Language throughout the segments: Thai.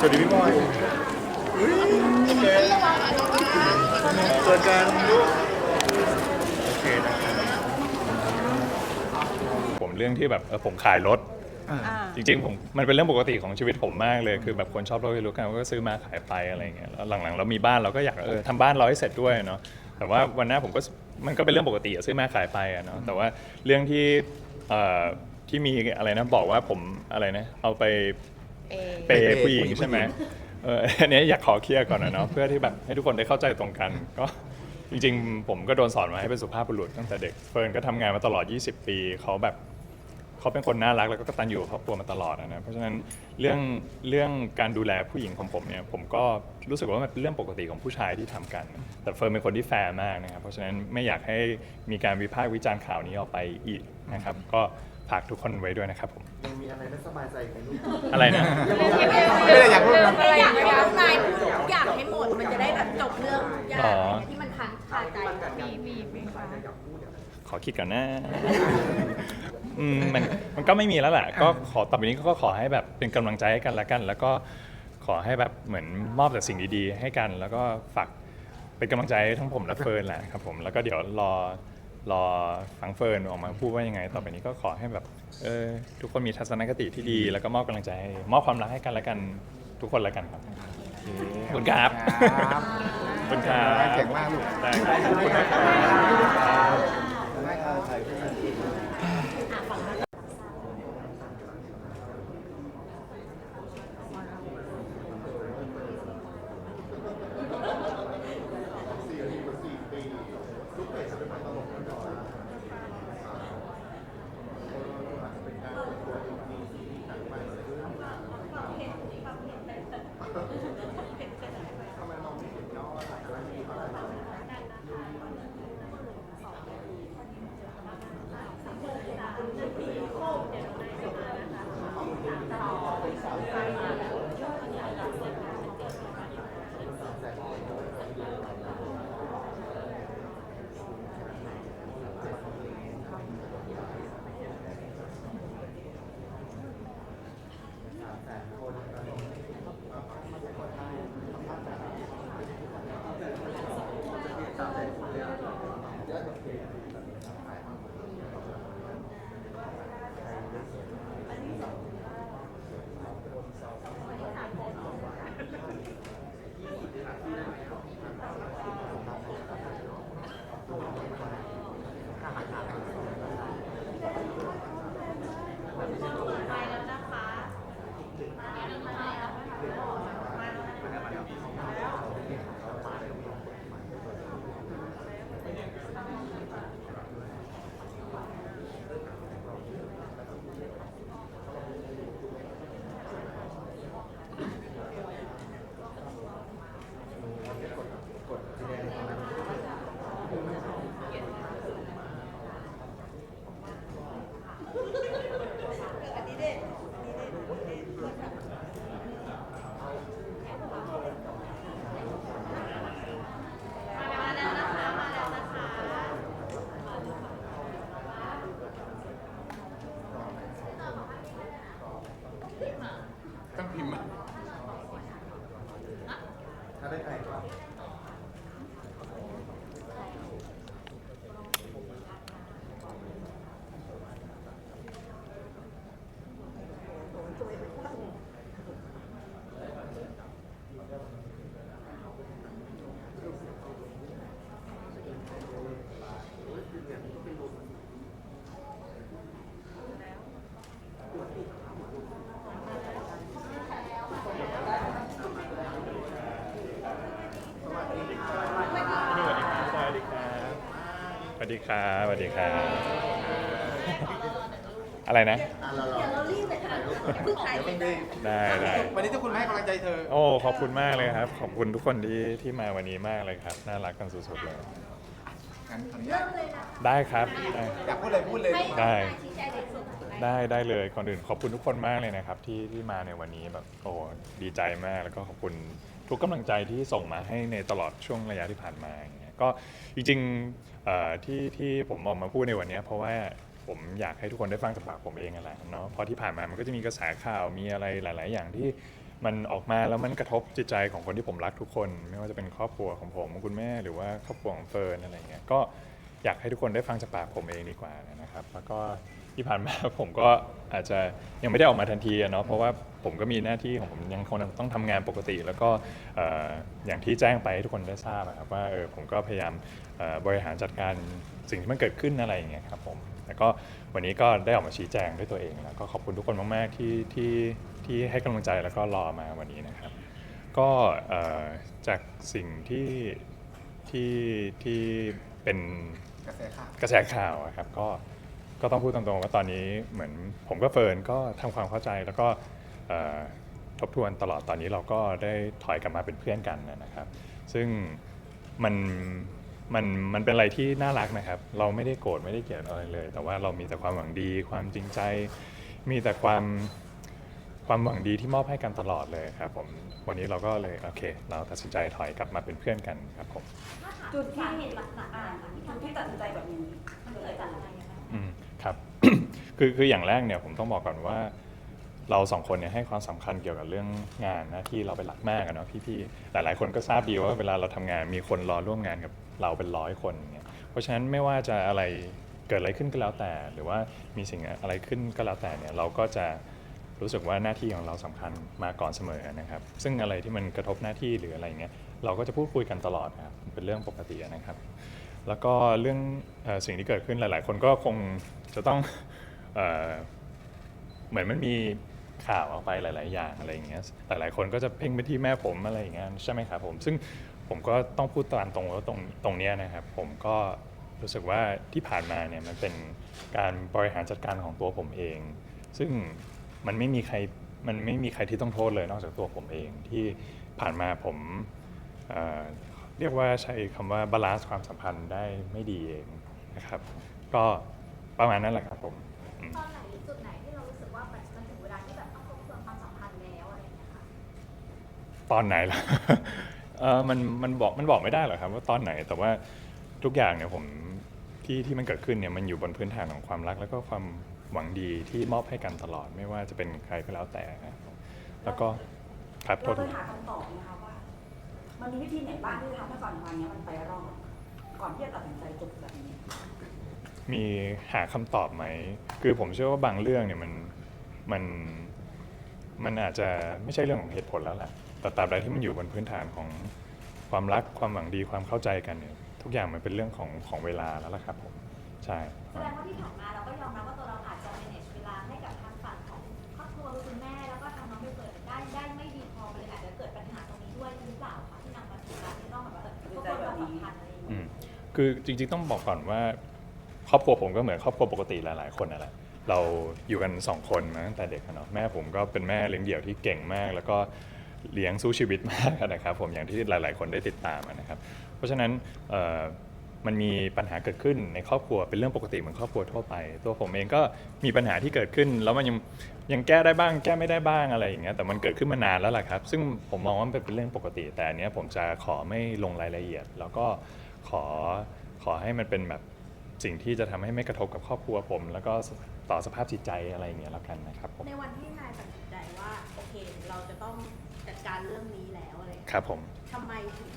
สวัสดีพี่บอยอุ๊ยโอเคเจอกันลูกโอเคนะครับผมเรื่องที่แบบเออผมขายรถ จริงๆผมมันเป็นเรื่องปกติของชีวิตผมมากเลย คือแบบคนชอบรถรู้กันก็ซื้อมาขายไปอะไรอย่างเงี้ยแล้วหลังๆเรามีบ้านเราก็อยากเออทำบ้านเราให้เสร็จด้วยเนาะแต่ว่าวันหน้าผมก็มันก็เป็นเรื่องปกติอะซื้อมาขายไปอะเนาะแต่ว่าเรื่องที่เอ่อที่มีอะไรนะบอกว่าผมอะไรนะเอาไป เปย์ผู้หญิงใช่ไหมเอออันเนี้ยอยากขอเคลียร์ก่อนนะเนาะเพื่อที่แบบให้ทุกคนได้เข้าใจตรงกันก็จริงๆ ผมก็โดนสอนมาให้เป็นสุภาพบุรุษตั้งแต่เด็กเฟิร์นก็ทำงานมาตลอด 20 ปีเขาแบบเขาเป็นคนน่ารักแล้วก็กตัญญูกับครอบครัวมาตลอดอะนะเพราะฉะนั้นเรื่องเรื่องการดูแลผู้หญิงของผมเนี่ยผมก็รู้สึกว่ามันเป็นเรื่องปกติของผู้ชายที่ทำกัน แต่เฟิร์นเป็นคนที่แฟร์มากนะครับเพราะฉะนั้นไม่อยากให้มีการวิพากษ์วิจารณ์ข่าวนี้ออกไปอีกนะครับก็ ฝากทุกคนไว้ด้วยนะครับผมยังมีอะไรไม่สบายใจไหมลูกอะไรนะ ไม่ได้อยากพูดนะ ไม่อยากให้น้องนายพูดทุกอย่างให้หมด มันจะได้แบบจบเรื่องทุกอย่างอ๋อที่มันค้างคาใจมีมีมีค่ะขอคิดก่อนนะอืมมันมันก็ไม่มีแล้วแหละก็ขอต่อไปนี้ก็ขอให้แบบเป็นกำลังใจให้กันละกัน แล้วก็ขอให้แบบเหมือนมอบแต่สิ่งดีๆ ให้กัน แล้วก็ฝากเป็นกำลังใจให้ทั้งผมและเฟิร์นแหละครับผมแล้วก็เดี๋ยวรอ รอฟังเฟิร์นออกมาพูดว่ายังไง ต่อไปนี้ก็ขอให้แบบเออทุกคนมีทัศนคติที่ดี แล้วก็มอบกำลังใจให้มอบความรักให้กันละกันทุกคนละกันครับ ขอบคุณครับครับ ขอบคุณครับ เก่งมากลูก ได้ครับ ขอบคุณนะครับได้ครับ ครับสวัสดีครับอะไรนะอะเราเราเรารีบเลยค่ะเพิ่งถ่ายเดี๋ยวเสเพิ่ร็งจได้ได้ได้วันนี้ทุกคนให้กำลังใจเธอ โอ้ขอบคุณมากเลยครับ ขอบคุณทุกคนที่ที่มาวันนี้มากเลยครับ น่ารักกันสุดๆเลย งั้นขออนุญาเริ่ตมเลยนะได้ครับ ได้อยากพูดอะไรพูดเลย ให้ได้น้องนายชี้แจงในส่วนของได้ได้เลยก่อนอื่นขอบคุณทุกคนมากเลยนะครับ ที่ที่มาในวันนี้แบบโอ้ดีใจมากแล้วก็ขอบคุณทุกกำลังใจที่ส่งมาให้ในตลอดช่วงระยะที่ผ่านมาอย่างเงี้ยก็จริงๆ เอ่อที่ที่ผมออกมาพูดในวันเนี้ยเพราะว่าผมอยากให้ทุกคนได้ฟังจากปากผมเองนั่นแหละเนาะเพราะที่ผ่านมามันก็จะมีกระแสข่าวมีอะไรหลาย ๆ อย่างที่มันออกมาแล้วมันกระทบจิตใจของคนที่ผมรักทุกคน ไม่ว่าจะเป็นครอบครัวของผมคุณแม่หรือว่าครอบครัวของเฟิร์นอะไรเงี้ยก็อยากให้ทุกคนได้ฟังจากปากผมเองดีกว่านะครับ แล้วก็ที่ผ่านมา ผมก็อาจจะยังไม่ได้ออกมาทันทีอะเนาะเพราะว่าผมก็มีหน้าที่ของผมยังคงต้องทำงานปกติ แล้วก็เอ่ออย่างที่แจ้งไปให้ทุกคนได้ทราบอะครับว่าเออผมก็พยายาม บริหารจัดการสิ่งที่มันเกิดขึ้นอะไรอย่างเงี้ยครับผมแล้วก็วันนี้ก็ได้ออกมาชี้แจงด้วยตัวเองแล้วก็ขอบคุณทุกคนมาก ๆ ที่ที่ที่ให้กำลังใจแล้วก็รอมาวันนี้นะครับ ก็เอ่อจากสิ่งที่ที่ที่เป็นกระแสข่าวกระแสข่าวอะครับก็ก็ต้องพูดตรงๆว่าตอนนี้เหมือนผมก็เฟิร์นก็ทำความเข้าใจแล้วก็เอ่อทบทวนตลอดตอนนี้เราก็ได้ถอยกลับมาเป็นเพื่อนกันนะครับ ซึ่งมัน มันมันเป็นอะไรที่น่ารักนะครับ เราไม่ได้โกรธไม่ได้เกลียดอะไรเลย แต่ว่าเรามีแต่ความหวังดี ความจริงใจ มีแต่ความความหวังดีที่มอบให้กันตลอดเลยครับผมวันนี้เราก็เลยโอเค เราตัดสินใจถอยกลับมาเป็นเพื่อนกันครับผมจุดที่อ่าจุดที่ตัดสินใจแบบนี้มันเกิดจากอะไรคะอืมครับ คือคืออย่างแรกเนี่ยผมต้องบอกก่อนว่า เราสองคนเนี่ยให้ความสำคัญเกี่ยวกับเรื่องงานหน้าที่เราเป็นหลักมากอะเนาะพี่ๆหลายๆ คนก็ทราบดีว่าเวลาเราทำงานมีคนรอร่วมงานกับ เราเป็นร้อยคนอย่างเงี้ยเพราะฉะนั้นไม่ว่าจะอะไรเกิดอะไรขึ้นก็แล้วแต่ หรือว่ามีสิ่งอะไรขึ้นก็แล้วแต่เนี่ยเราก็จะรู้สึกว่าหน้าที่ของเราสำคัญมาก่อนเสมอนะครับ ซึ่งอะไรที่มันกระทบหน้าที่หรืออะไรเงี้ยเราก็จะพูดคุยกันตลอดนะครับเป็นเรื่องปกตินะครับ แล้วก็เรื่องอสิ่งที่เกิดขึ้นหลาย ๆ คนก็คงจะต้องเอ่อเหมือนมันมีข่าวออกไปหลาย ๆ อย่างอะไรอย่างเงี้ยหลาย ๆ คนก็จะเพ่งไปที่แม่ผมอะไรอย่างเงี้ยใช่ไหมครับผมซึ่ง ผมก็ต้องพูดตามตรงว่าตรงตรงเนี้ยนะครับ ผมก็รู้สึกว่าที่ผ่านมาเนี่ยมันเป็นการบริหารจัดการของตัวผมเอง ซึ่งมันไม่มีใครมันไม่มีใครที่ต้องโทษเลยนอกจากตัวผมเองที่ผ่านมาผมเอ่อเรียกว่าใช้คำว่าบาลานซ์ความสัมพันธ์ได้ไม่ดีเองนะครับ ก็ประมาณนั้นแหละครับผมอืมตอนไหนหรือจุดไหนที่เรารู้สึกว่ามันมันถึงเวลาที่แบบต้องทบทวนความสัมพันธ์แล้วอะไรอย่างเงี้ยค่ะตอนไหนล่ะ เออมันมันบอกมันบอกไม่ได้หรอกครับ ว่าตอนไหนแต่ว่าทุกอย่างเนี่ยผมที่ที่มันเกิดขึ้นเนี่ยมันอยู่บนพื้นฐานของความรัก แล้วก็ความหวังดีที่มอบให้กันตลอดไม่ว่าจะเป็นใครก็แล้วแต่นะครับแล้วก็ครับโทเราษเคยหาคำตอบไหมคะว่า มันมีวิธีไหนบ้างที่จะทำให้ก่อนวันนี้มันไปรอดก่อนที่จะตัดสินใจจบแบบนี้ มีหาคำตอบไหม คือผมเชื่อว่าบางเรื่องเนี่ยมันมันมันอาจจะไม่ใช่เรื่องของเหตุผลแล้วแหละ แต่ตราบใดที่มันอยู่บนพื้นฐานของความรักความหวังดีความเข้าใจกันเนี่ยทุกอย่างมันเป็นเรื่องของของเวลาแล้วล่ะครับผมใช่แสดงว่าที่ผ่านมาเราก็ยอมรับว่าตัวเราอาจจะ manage เวลาให้กับทางฝั่งของครอบครัวคือคุณแม่แล้วก็ทางน้องไม่เปิดได้ได้ไม่ดีพอมันเลยอาจจะเกิดปัญหาตรงนี้ด้วยหรือเปล่าคะที่นำมาสู่การที่ต้องแบบว่าเออทบทวนความสัมพันธ์อะไรอย่างอืเงี้ยมคือจริงๆต้องบอกก่อนว่า ครอบครัวผมก็เหมือนครอบครัวปกติหลาย ๆ คนนั่นแหละเราอยู่กันสองคนมาตั้งแต่เด็กอะเนาะแม่ผมก็เป็นแม่เลี้ยงเดี่ยวที่เก่งมาก แล้วก็ เลี้ยงสู้ชีวิตมากนะครับผมอย่างที่หลาย ๆ คนได้ติดตามนะครับ เพราะฉะนั้นมันมีปัญหาเกิดขึ้นในครอบครัวเป็นเรื่องปกติเหมือนครอบครัวทั่วไป ตัวผมเองก็มีปัญหาที่เกิดขึ้น แล้วมันยังยังแก้ได้บ้าง แก้ไม่ได้บ้างอะไรอย่างเงี้ยแต่มันเกิดขึ้นมานานแล้วล่ะครับ ซึ่งผมมองว่ามันเป็นเรื่องปกติ แต่อันเนี้ยผมจะขอไม่ลงรายละเอียด แล้วก็ขอขอให้มันเป็นแบบสิ่งที่จะทำให้ไม่กระทบกับครอบครัวผม แล้วก็ต่อสภาพจิตใจอะไรอย่างเงี้ยแล้วกันนะครับผมในวันที่นายตัดสินใจว่าโอเค เราจะต้องจัด การเรื่องนี้แล้วอะไรอย่างเงี้ยครับผม ทำไมถึง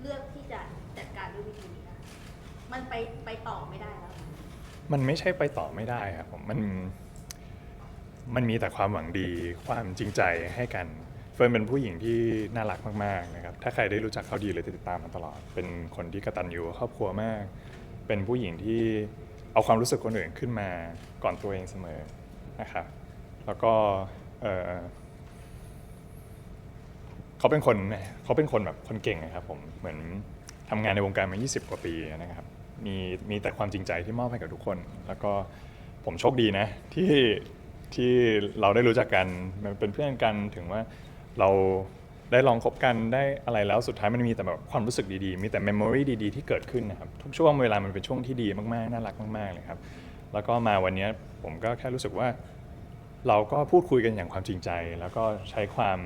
เลือกที่จะจัดการด้วยวิธีนี้อะมันไปไปต่อไม่ได้แล้ว มันไม่ใช่ไปต่อไม่ได้ครับผมมันมันมีแต่ความหวังดีความจริงใจให้กัน เฟิร์นเป็นผู้หญิงที่น่ารักมากๆนะครับถ้าใครได้รู้จักเขาดีหรือติดตามมาตลอด เป็นคนที่กตัญญูกับครอบครัวมาก เป็นผู้หญิงที่เอาความรู้สึกคนอื่นขึ้นมาก่อนตัวเองเสมอนะครับแล้วก็เอ่อ เขาเป็นคนเขาเป็นคนแบบคนเก่งนะครับผมเหมือนทำงานในวงการมา 20 กว่าปีนะครับ มีมีแต่ความจริงใจที่มอบให้กับทุกคน แล้วก็ผมโชคดีนะที่ที่เราได้รู้จักกันมันเป็นเพื่อนกันถึงว่าเราได้ลองคบกันได้อะไรแล้วสุดท้ายมันมีแต่แบบความรู้สึกดีๆ มีแต่เมมโมรีดีๆ ที่เกิดขึ้นนะครับ ทุกช่วงเวลามันเป็นช่วงที่ดีมากๆ น่ารักมากๆเลยครับ แล้วก็มาวันนี้ผมก็แค่รู้สึกว่า เราก็พูดคุยกันอย่างความจริงใจ แล้วก็ใช้ความ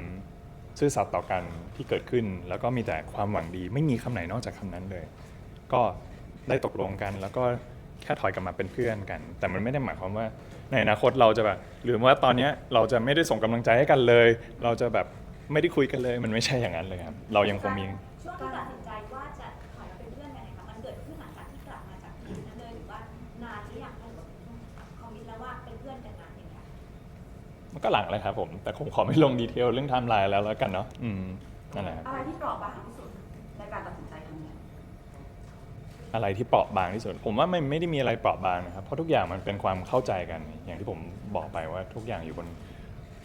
ซื่อสัตย์ต่อกันที่เกิดขึ้น แล้วก็มีแต่ความหวังดี ไม่มีคำไหนนอกจากคำนั้นเลย ก็ได้ตกลงกัน แล้วก็แค่ถอยกลับมาเป็นเพื่อนกัน แต่มันไม่ได้หมายความว่าในอนาคตเราจะแบบหรือว่าตอนนี้เราจะไม่ได้ส่งกำลังใจให้กันเลย เราจะแบบไม่ได้คุยกันเลย มันไม่ใช่อย่างนั้นเลยครับเรายังคงมีช่วงที่ตัดสิน มันก็หลังเลยครับผม แต่ผมขอไม่ลงดีเทลเรื่องไทม์ไลน์แล้วแล้วกันเนาะอืมนั่นแหละครับอะไรที่เปราะบางที่สุดในการตัดสินใจครั้งเนี้ยอะไรที่เปราะบางที่สุด ผมว่ามันไม่ได้มีอะไรเปราะบางนะครับ เพราะทุกอย่างมันเป็นความเข้าใจกัน อย่างที่ผมบอกไปว่าทุกอย่างอยู่บน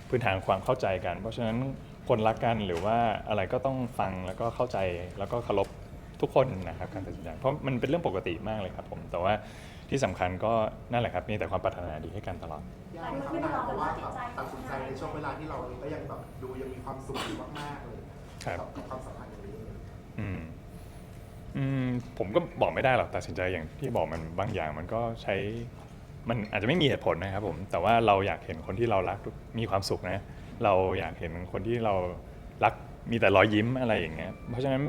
พื้นฐานความเข้าใจกัน เพราะฉะนั้นคนรักกันหรือว่าอะไรก็ต้องฟังแล้วก็เข้าใจแล้วก็เคารพทุกคนนะครับการตัดสินใจเพราะมันเป็นเรื่องปกติมากเลยครับผมแต่ว่า ที่สำคัญก็นั่นแหละครับมีแต่ความปรารถนาดีให้กันตลอดยากไหมครับนายเพราะว่าแบบตัดสินใจในช่วงเวลาที่เราก็ยังแบบดูยังมีความสุขอยู่มากๆเลยครับ กับกับความสัมพันธ์อย่างนี้อืมอืมผมก็บอกไม่ได้หรอกตัดสินใจอย่างที่บอกมันบางอย่างมันก็ใช้ มันอาจจะไม่มีเหตุผลนะครับผมแต่ว่าเราอยากเห็นคนที่เรารักมีความสุขนะ เราอยากเห็นคนที่เรารักมีแต่รอยยิ้มอะไรอย่างเงี้ยเพราะฉะนั้น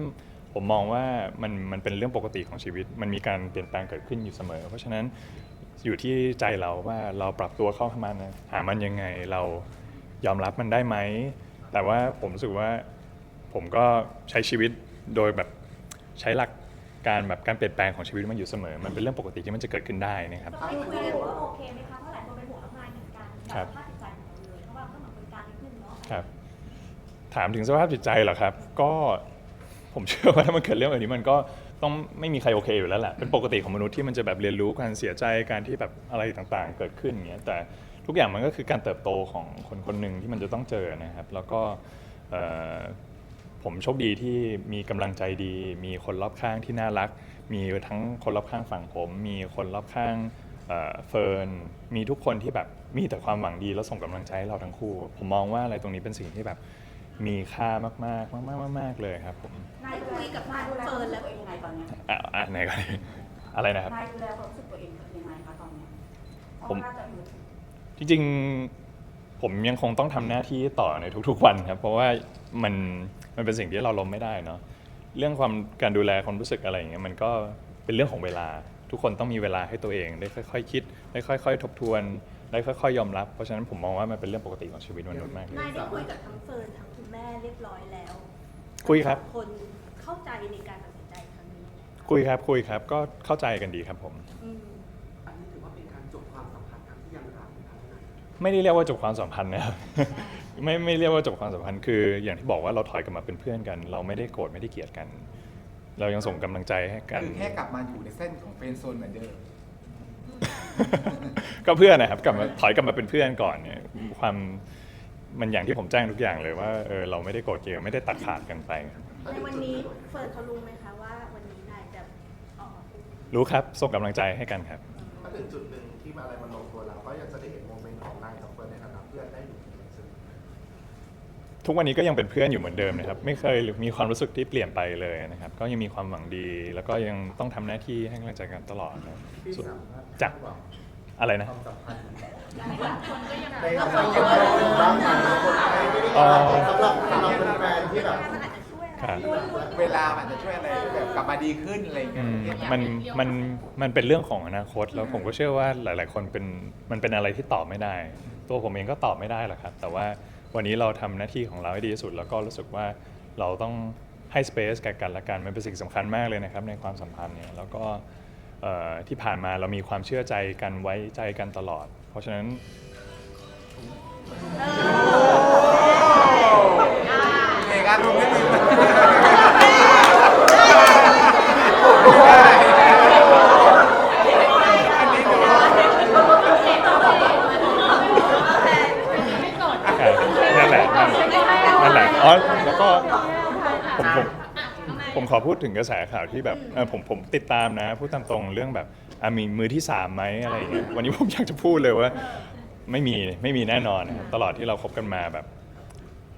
ผมมองว่ามันมันเป็นเรื่องปกติของชีวิต มันมีการเปลี่ยนแปลงเกิดขึ้นอยู่เสมอ เพราะฉะนั้นอยู่ที่ใจเราว่าเราปรับตัวเข้าหามันนะหามันยังไงเรายอมรับมันได้ไหม แต่ว่าผมรู้สึกว่าผมก็ใช้ชีวิตโดยแบบใช้หลักการแบบการเปลี่ยนแปลงของชีวิตมันอยู่เสมอ มันเป็นเรื่องปกติที่มันจะเกิดขึ้นได้นะครับต้องไม่คุยกันว่าโอเคไหมคะเพราะหลายคนเป็นห่วงน้องนายเหมือนกันครับสภาพจิตใจของเราเลยเพราะว่าก็เหมือนเป็นการนิดนึงเนาะครับ ถามถึงสภาพจิตใจเหรอครับ ก็ ผมเชื่อว่าถ้ามันเกิดเรื่องแบบนี้มันก็ต้องไม่มีใครโอเคอยู่แล้วแหละเป็นปกติของมนุษย์ที่มันจะแบบเรียนรู้การเสียใจการที่แบบอะไรต่างๆ เกิดขึ้นอย่างเงี้ยแต่ทุกอย่างมันก็คือการเติบโตของคนคนหนึ่งที่มันจะต้องเจอนะครับ แล้วก็เอ่อผมโชคดีที่มีกำลังใจดี มีคนรอบข้างที่น่ารัก มีทั้งคนรอบข้างฝั่งผม มีคนรอบข้างเอ่อเฟิร์นมีทุกคนที่แบบมีแต่ความหวังดีแล้วส่งกำลังใจให้เราทั้งคู่ ผมมองว่าอะไรตรงนี้เป็นสิ่งที่แบบ มีค่ามากๆมากๆมากๆเลยครับผมนายดูแลคุยกับนายดูแลเฟิร์นแล้วตัวเองยังไงตอนเนี้ยอะอะไหนก่อนดีอะไรนะครับ นายดูแลความรู้สึกตัวเองยังไงคะตอนเนี้ยเพราะผมว่าจะอยู่จริงๆผมยังคงต้องทำหน้าที่ต่อในทุกๆวันครับ เพราะว่ามันมันเป็นสิ่งที่เราล้มไม่ได้เนาะเรื่องความการดูแลความรู้สึกอะไรอย่างเงี้ยมันก็เป็นเรื่องของเวลา ทุกคนต้องมีเวลาให้ตัวเอง ได้ค่อยๆคิดได้ค่อย ๆ ทบทวน ได้ค่อยๆยอมรับ เพราะฉะนั้นผมมองว่ามันเป็นเรื่องปกติของชีวิตมนุษย์มากเลยนายได้คุยกับทั้งเฟิร์นทั้งคุณแม่เรียบร้อยแล้วคุยครับ คนเข้าใจในการตัดสินใจครั้งนี้คุยครับคุยครับก็เข้าใจกันดีครับผม อืมอันนี้ถือว่าเป็นการจบความสัมพันธ์ครั้งที่ยังรักไหมครับนายไม่ได้เรียกว่าจบความสัมพันธ์นะครับ ไม่ไม่เรียกว่าจบความสัมพันธ์คือ อย่างที่บอกว่าเราถอยกลับมาเป็นเพื่อนกัน เราไม่ได้โกรธไม่ได้เกลียดกัน เรายังส่งกำลังใจให้กัน คือแค่กลับมาอยู่ในเส้นของเฟรนด์โซนเหมือนเดิม ก็เพื่อนนะครับกลับมาถอยกลับมาเป็นเพื่อนก่อนเนี่ยความมันอย่างที่ผมแจ้งทุกอย่างเลยว่าเออเราไม่ได้โกรธเกลียดไม่ได้ตัดขาดกันไปในวันนี้เฟิร์นเขารู้ไหมคะว่าวันนี้นายจะออกมาพูดรู้ครับส่งกำลังใจให้กันครับ ถ้าถึงจุดหนึ่งที่อะไรมันลงตัวแล้ ทุกวันนี้ก็ยังเป็นเพื่อนอยู่เหมือนเดิมนะครับ ไม่เคยมีความรู้สึกที่เปลี่ยนไปเลยนะครับ ก็ยังมีความหวังดี แล้วก็ยังต้องทำหน้าที่ให้กำลังใจกันตลอดครับพี่ส่วนสามารถจ้ะคาดหวังอะไรนะความสัมพันธ์คนก็ยังในฐานะที่เป็นบ้างไหมคนไทยไม่ได้อ๋อสำหรับสำหรับแฟนๆที่แบบมันอาจจะช่วยอะไรครับเวลามันจะช่วยอะไรแบบกลับมาดีขึ้นอะไรอย่างเงี้อืยมมันมันมันเป็นเรื่องของอนาคตแล้วผมก็เชื่อว่าหลาย ๆ คนเป็นมันเป็นอะไรที่ตอบไม่ได้ ตัวผมเองก็ตอบไม่ได้หรอกครับ แต่ว่า วันนี้เราทำหน้าที่ของเราให้ดีที่สุด แล้วก็รู้สึกว่าเราต้องให้ space แก่กันและกันมันเป็นสิ่งสำคัญมากเลยนะครับในความสัมพันธ์เนี่ยแล้วก็ที่ผ่านมาเรามีความเชื่อใจกันไว้ใจกันตลอด เพราะฉะนั้นเอกอาร์ตไม่ถึง ครับนั่นแหละนั่นนั่นแหละอ๋อแล้วก็ผมผมผมขอพูด ถึงกระแสข่าวที่แบบเออผมผมติดตามนะพูดตามตรงเรื่องแบบอะมีมือที่สามไหมอะไรอย่างเงี้ยวันนี้ผมอยากจะพูดเลยว่า ไม่มีไม่มีแน่นอนนะครับตลอดที่เราคบกันมาแบบ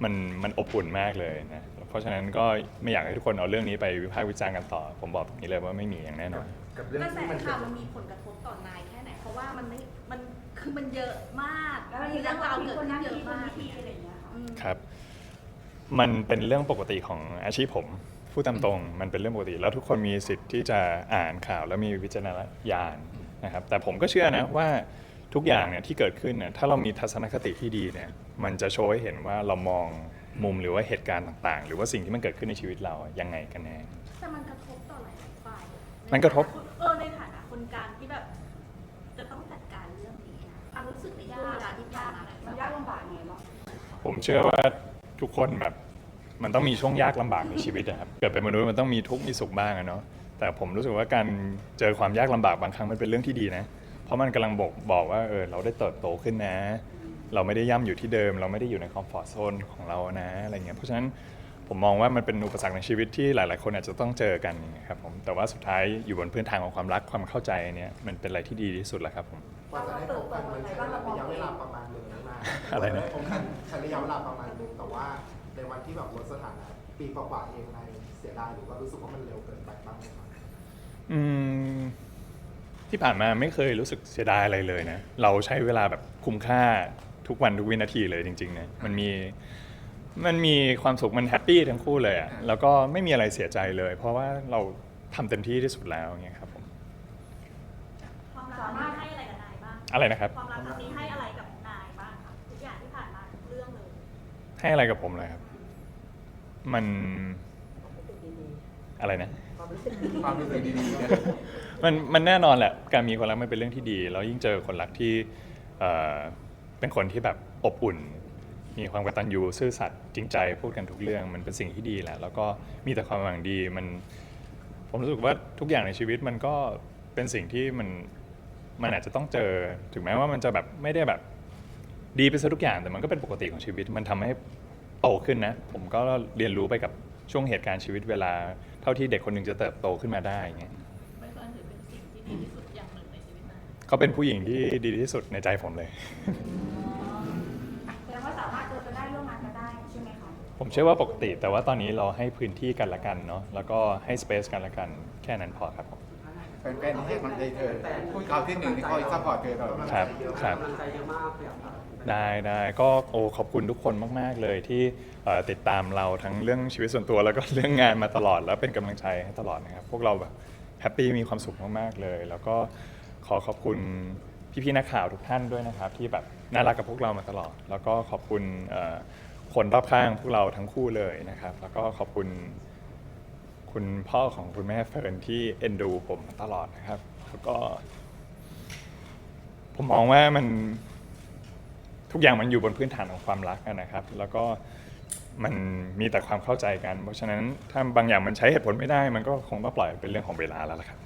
มันมันอบอุ่นมากเลยนะเพราะฉะนั้นก็ไม่อยากให้ทุกคนเอาเรื่องนี้ไปวิพากษ์วิจารณ์กันต่อ ผมบอกตรงนี้เลยว่าไม่มีอย่างแน่นอน กับเรื่องกระแสที่มันข่าวมันมีผลกระทบต่อนายแค่ไหน เพราะว่ามันไม่ มัน คือมันเยอะมากแล้วมันมีมีเรื่เรื่อองงราราววเกิเกิดดขึ้ขึ้นนเยเยอะมามอะากกอะไรอย่างเงี้ยค่ะอืมครับ มันเป็นเรื่องปกติของอาชีพผม พูดตามตรงมันเป็นเรื่องปกติ แล้วทุกคนมีสิทธิ์ที่จะอ่านข่าวแล้วมีวิจารณญาณนะครับ แต่ผมก็เชื่อนะว่าทุกอย่างเนี่ยที่เกิดขึ้นเนี่ยถ้าเรามีทัศนคติที่ดีเนี่ยมันจะโชว์ให้เห็นว่าเรามองมุมหรือว่าเหตุการณ์ต่างๆ หรือว่าสิ่งที่มันเกิดขึ้นในชีวิตเรายังไงกันแน่ แต่มันกระทบต่อหลายๆฝ่ายมันกระทบ เออในฐานะคนกลางที่แบบ จะต้องจัดการเรื่องนี้นะความรู้สึกในช่วงเวลาที่ผ่านมามันยากลำบากไงบ้างผมเชื่อว่าทุกคนแบบ มันต้องมีช่วงยากลำบากในชีวิตนะครับ เกิดเป็นมนุษย์มันต้องมีทุกข์มีสุขบ้างอะเนาะ แต่ผมรู้สึกว่าการเจอความยากลำบากบางครั้งมันเป็นเรื่องที่ดีนะ เพราะมันกำลังบอกบอกว่าเออเราได้เติบโตขึ้นนะ เราไม่ได้ย่ำอยู่ที่เดิม เราไม่ได้อยู่ในคอมฟอร์ทโซนของเรานะอะไรเงี้ย เพราะฉะนั้นผมมองว่ามันเป็นอุปสรรคในชีวิตที่หลาย ๆ คนอาจจะต้องเจอกันครับผม แต่ว่าสุดท้ายอยู่บนพื้นฐานของความรักความเข้าใจเนี่ยมันเป็นอะไรที่ดีที่สุดแล้วครับผม กว่าจะได้พบกันมันใช้ระยะเวลาประมาณหนึ่งนะอะไรนะด้พบกันใช้ระยะเวลาประมาณหนึ่งแต่ว่า ในวันที่แบบลดสถานะปีกว่าๆเองในเสียดายหรือว่ารู้สึกว่ามันเร็วเกินไปบ้างไหมครับอืมที่ผ่านมาไม่เคยรู้สึกเสียดายอะไรเลยนะ เราใช้เวลาแบบคุ้มค่าทุกวันทุกวินาทีเลยจริงๆนะมันมีมันมีความสุขมันแฮปปี้ทั้งคู่เลยอะแล้วก็ไม่มีอะไรเสียใจเลย เพราะว่าเราทำเต็มที่ที่สุดแล้วอย่างเงี้ยครับผมความรักครั้งนี้ให้อะไรกับนายบ้างอะไรนะครับ ความรักครั้งนี้ให้อะไรกับนายบ้างคะทุกอย่างที่ผ่านมาทุกเรื่องเลย ให้อะไรกับผมเลยครับ มันอะไรนะความรู้สึกดีๆนะมันมันแน่นอนแหละ การมีคนรักมันเป็นเรื่องที่ดี แล้วยิ่งเจอคนรักที่เอ่อเป็นคนที่แบบอบอุ่น มีความกตัญญูซื่อสัตย์จริงใจพูดกันทุกเรื่อง มันเป็นสิ่งที่ดีแหละ แล้วก็มีแต่ความหวังดีมัน ผมรู้สึกว่าทุกอย่างในชีวิตมันก็เป็นสิ่งที่มันมันอาจจะต้องเจอถึงแม้ว่ามันจะแบบไม่ได้แบบดีไปซะทุกอย่างแต่มันก็เป็นปกติของชีวิต มันทำให้ โตขึ้นนะ ผมก็เรียนรู้ไปกับช่วงเหตุการณ์ชีวิตเวลา เท่าที่เด็กคนหนึ่งจะเติบโตขึ้นมาได้อย่างเงี้ยไม่ควรถือเป็นสิ่งที่ดีที่สุดอย่างหนึ่งในชีวิตนายเขาเป็นผู้หญิงที่ดีที่สุดในใจผมเลย แสดงว่าสามารถเจอกันได้ร่วมงานกันได้ใช่ไหมคะผมเชื่อว่าปกติ แต่ว่าตอนนี้เราให้พื้นที่กันละกันเนาะแล้วก็ให้สเปซกันละกันแค่นั้นพอครับผมแฟนๆให้กำลังใจเธอพูดข่าวที่หนึ่งที่คอยซัพพอร์ตเธอตลอดครับครับ กำลังใจเยอะมากเลยอะครับ ได้ได้ก็โอ้ขอบคุณทุกคนมาก ๆ เลยที่เอ่อติดตามเราทั้งเรื่องชีวิตส่วนตัวแล้วก็ เรื่องงานมาตลอดแล้วเป็นกำลังใจให้ตลอดนะครับ พวกเราแบบแฮปปี้มีความสุขมาก ๆ เลย แล้วก็ขอขอบคุณพี่ๆนักข่าวทุกท่านด้วยนะครับ ที่แบบน่ารักกับพวกเรามาตลอด แล้วก็ขอบคุณเอ่อคนรอบข้างพวกเราทั้งคู่เลยนะครับ แล้วก็ขอบคุณ คุณพ่อของคุณแม่เฟิร์นที่เอ็นดูผมมาตลอดนะครับ แล้วก็ ผมมองว่ามัน ทุกอย่างมันอยู่บนพื้นฐานของความรักอะนะครับ แล้วก็มันมีแต่ความเข้าใจกัน เพราะฉะนั้นถ้าบางอย่างมันใช้เหตุผลไม่ได้ มันก็คงต้องปล่อยเป็นเรื่องของเวลาแล้วล่ะครับ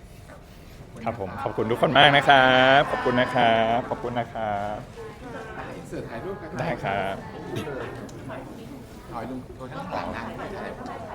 ครับผมขอบคุณทุกคนมากนะครับ ขอบคุณนะครับขอบคุณนะครับเสือถ่ายรูปกันได้ครับถอยลุงโทรทั้งหลังนะถ่าย